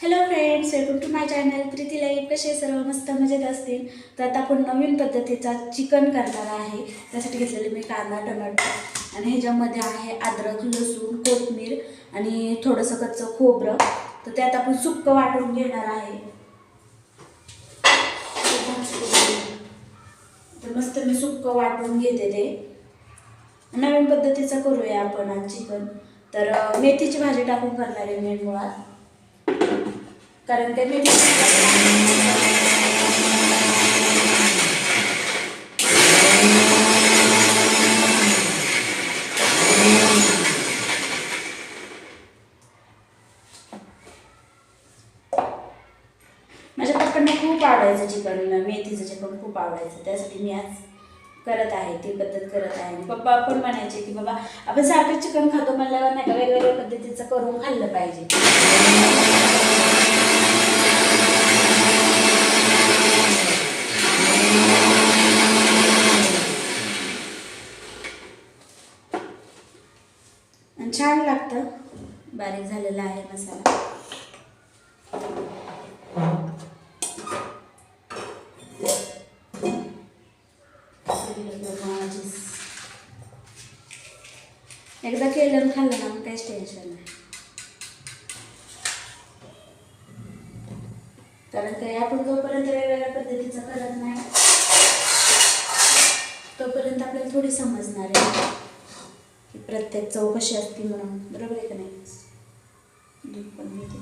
Hello friends welcome to my channel Preeti life कसे सर्व मस्त मजेत असतील? तर आता आपण नवीन पद्धतीचा चिकन करणार आहे. त्यासाठी घेतलेले मी कांदा टमाटर आणि ह्याच्यामध्ये आहे अद्रक लसूण कोथमीर आणि थोडंसं कच्चं खोबरं. तर त्यात आपण सुकं वाटून घेणार आहे. तर मस्त मी सुकं वाटून घेते ते नवीन पद्धतीचं करूया आपण आज चिकन. तर मेथीची भाजी टाकून करणार आहे मेन मुळात. कारण ते मी माझ्या पप्पांना खूप आवडायचं चिकन मेथीचं चिकन खूप आवडायचं. त्यासाठी मी आज करत आहे ती पद्धत करत आहे. पप्पा पण म्हणायचे की बाबा आपण सारखं चिकन खातो म्हणल्यावर नाही का वेगवेगळ्या पद्धतीचं करून खाल्लं पाहिजे. छान लागतं. बारीक झालेला आहे मसाला. एकदा केलं खाल्लं ना मग काहीच टेन्शन नाही. कारण ते आपण जोपर्यंत वेगवेगळ्या पद्धतीचं करत नाही तोपर्यंत आपल्याला थोडी समजणार आहे. प्रत्येक चौकशी असते म्हणून. बरोबर आहे का नाही? दूध पण घेते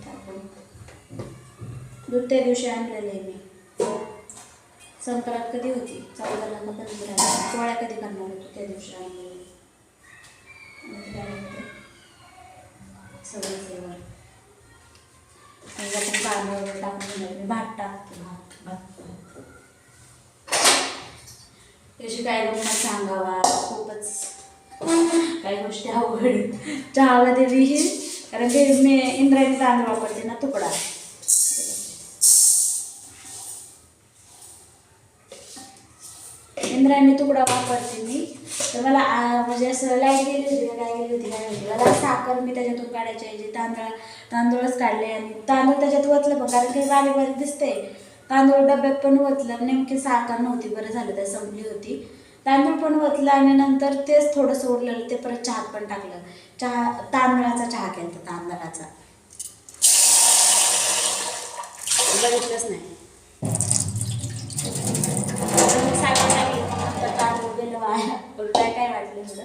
दूध त्या दिवशी आणलेलं आहे मी. संक्रांत कधी होती? चौदाला का पंधरा पोळ्या कधी करणार होतो त्या दिवशी आणलेलं मग सगळं जेवण. आपण पाणी वगैरे टाकून भात टाकतो. भात भात त्याची काय लोकांना सांगावा खूपच काही गोष्टी अवघड देवी ही कारण ते मी इंद्रायणी तांदूळ वापरते ना तुकडा. इंद्रायणी तुकडा वापरते मी. तर मला म्हणजे असं लाइट गेली होती काय गेली होती काय होती मला साखर मी त्याच्यातून काढायची आहे तांदूळच काढले आणि तांदूळ त्याच्यात ओतलं पण कारण काही बारीक बारीक दिसते तांदूळ डब्यात पण ओतलं नेमकी साखर नव्हती बरं झालं त्या संपली होती. तांदूळ पण वतलं आणि नंतर तेच थोडंसं सोडलेलं ते परत चहात पण टाकलं. चहा तांदळाचा चहा केला तांदळाचा. बघितलंच नाही. तर तांदूळ गेलं वाया पण काय काय वाटलं तुला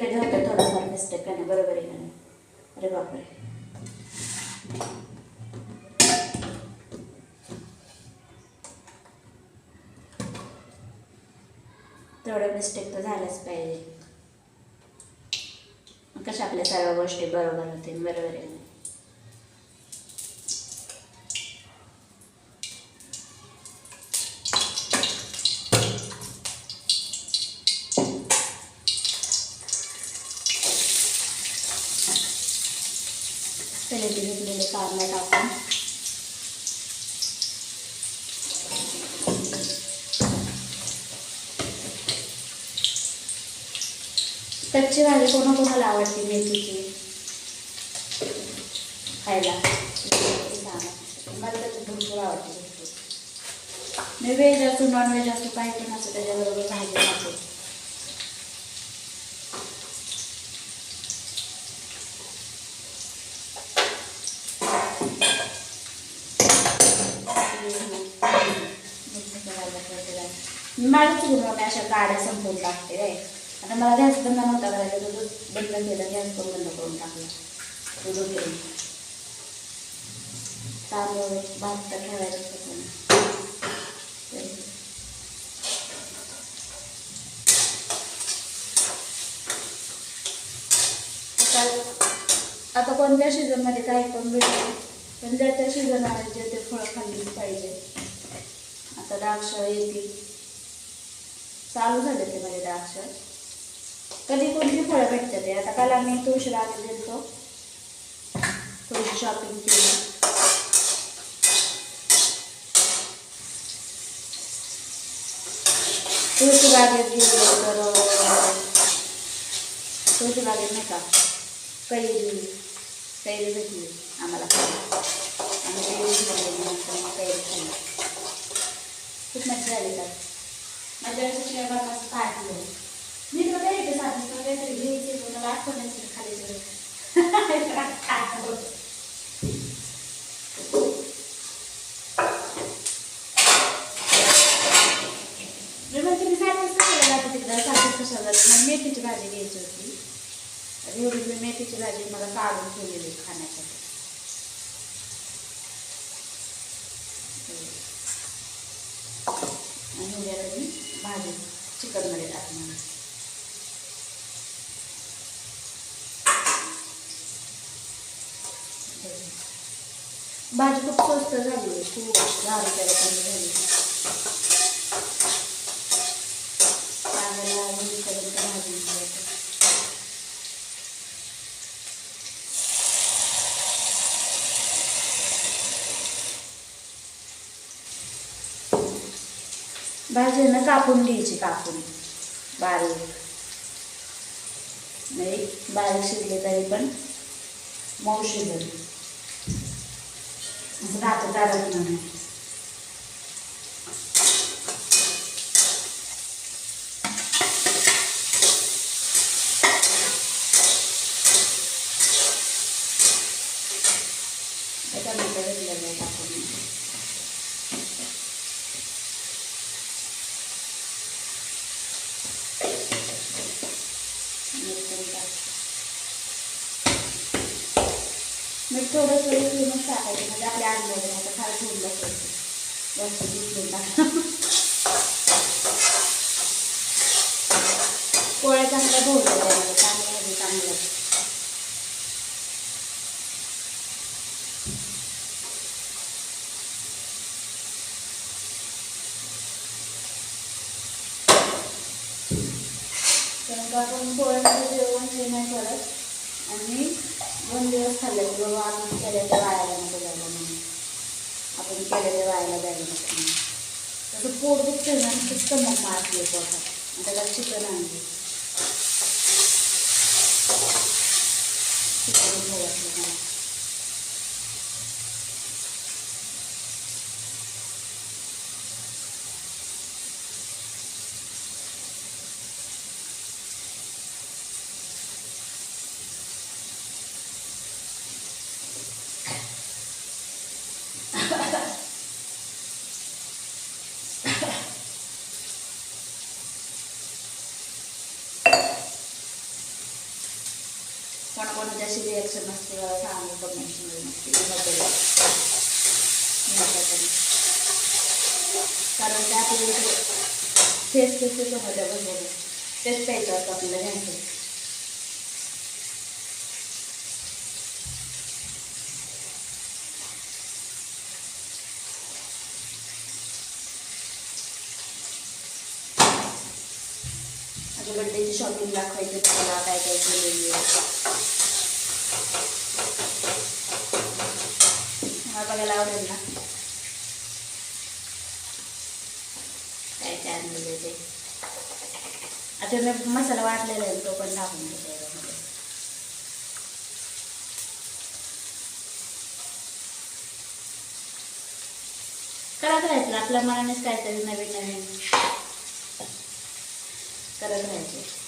कधी होतं थोडंफार मिस्टेक का नाही बरोबर आहे का नाही अरे बापरे. तेवढं मिस्टेक तर झालंच पाहिजे. कशा आपल्या सर्व गोष्टी बरोबर होतील बरोबर आहे. ना? पहिले घेतलेले कांदा टाकून. कच्ची भाजी कोणा कोणाला आवडते मेथीची? खायला. मला त्याची भरपूर आवडते. मी व्हेज असो नॉन व्हेज असो काही पण असो त्याच्याबरोबर भाजी खाते. माझं चुकून अशा गाड्या संपवून टाकते रे. आता मला गॅस बंद नव्हता करायचा तो दूध बंद केला गॅस पण बंद करून टाकला. तो दूध घेऊन. तांदूळ भात तर ठेवायचं आता आता कोणत्या सीझनमध्ये काही पण भेटते पण ज्या त्या सीझन आहे जे ते फळं खाल्लीच पाहिजे. आता द्राक्ष येतील. चालू झाले ते माझे द्राक्ष. कधी कोणती फळं भेटतात ते? आता काल आम्ही तुळशीला आले देतो तुळशी शॉपिंग केली. तुळशी बागेत गेलो तर तुळशी बागेत नाही का? कैरी कैरी भेटली. सात मला मेथीची भाजी घ्यायची होती. आणि एवढी मी मेथीची भाजी मला काढून ठेवलेली खाण्यासाठी. आणि उद्याला मी भाजी चिकनमध्ये टाकणार भाजी खूप स्वस्त झाली खूप दहा रुपयाला कमी झाली चांगला मुलीपर्यंत भाजी मिळाली. भाजीनं कापून घ्यायची कापून. बारीक. नाही बारीक शिजले तरी पण मऊ शिजल. दात दारात नाही. त्याच्यानंतर घेतलं नाही टाकून मीठ पण टाक. मीठ थोडं थोडं घेऊनच टाकायचं म्हणजे आपल्या अंदाजे आता फार ठेवलं असायचं जास्त टाका पोळ्या चांगल्या भोवल्या त्यामध्ये चांगल्या चांगलं कारण का आपण पोळ्यामध्ये जेवण ते नाही करत. आणि दोन दिवस खाल्ले. बाबा आपण केल्या वायाला आपण केलेले व्हायला जायला नको म्हणून तसं पोट दुखतं ना नुसतं मग मारते पोटात आणि त्याला चिकन आणते चिकन खाऊ वाटलं मला कोणाकोणाची अशी रिॲक्शन असते मला सांगू कमेंट्समध्ये नक्की बदल कारण त्या आपल्याला फेस फेस समजल्या बसलेलं तेच प्यायचं असतं आपल्याला घ्यायचं माझ्या बड्डेची शॉपिंग दाखवायची तुम्हाला काय काय केलेली आहे मला बघायला आवडेल ना काय काय आणलेलं ते आता मी मसाला वाटलेला आहे तो पण टाकून देते याच्यामध्ये. करत राहायचं आपल्या मनानेच काहीतरी नवीन नवीन करत राहायचं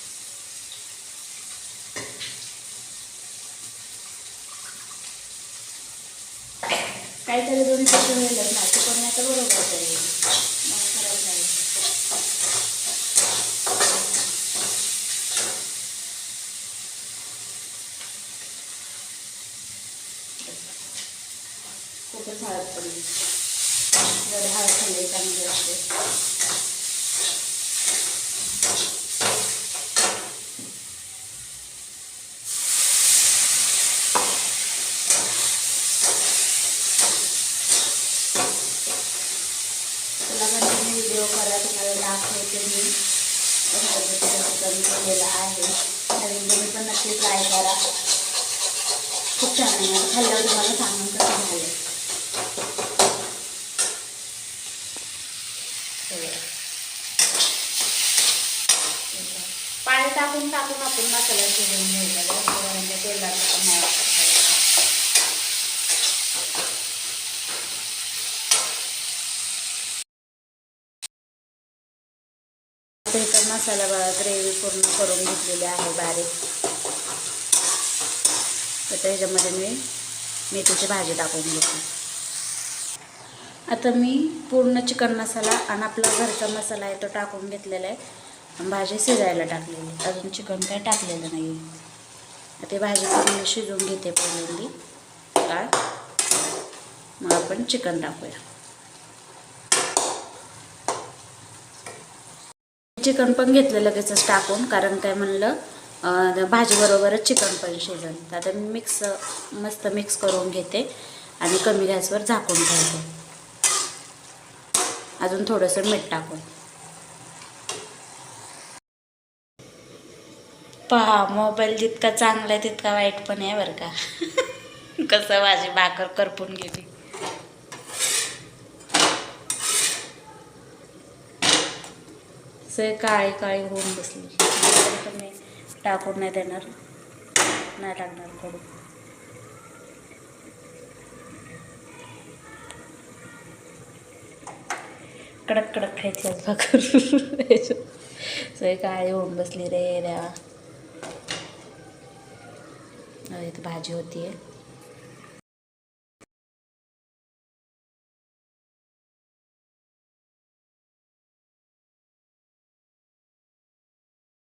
काहीतरी दोन्ही पैसे मिळेलच ना ते पण आता बरोबर तरी मग दाखवते मी. कमी आहे. नवीन तुम्ही पण नक्की ट्राय करा. खूप छान आहे. खाल्ल्यावर तुम्हाला सांगून कसं झालं पाणी टाकून टाकून आपण मसाला शिजवून घ्यायचा. म्हणजे तेलात मसाला ग्रेव्ही पूर्ण करून घेतलेली आहे बारीक. तर त्याच्यामध्ये मी मेथीची भाजी टाकून घेते. आता मी पूर्ण चिकन मसाला आणि आपला घरचा मसाला आहे तो टाकून घेतलेला आहे. भाजी शिजायला टाकलेली. आहे. अजून चिकन काय टाकलेलं नाही. आहे ते भाजी पूर्ण शिजवून घेते पहिल्यांदी. काय मग आपण चिकन टाकूया. चिकन पण घेतलं लगेचच टाकून कारण काय म्हणलं भाजीबरोबरच चिकन पण शिजन. तर आता मी मिक्स मस्त मिक्स करून घेते आणि कमी गॅसवर झाकून ठेवते. अजून थोडंसं मीठ टाकून. पहा मोबाईल जितका चांगला आहे तितका वाईट पण आहे बरं का. कसं माझी भाकर करपून गेली. सगळे काळी काळी होऊन बसली? तरी मी टाकून नाही देणार. नाही टाकणार करून कडक कडक खायची भाकर. सगळी काळी होऊन बसली रे देवा इथं भाजी होती आहे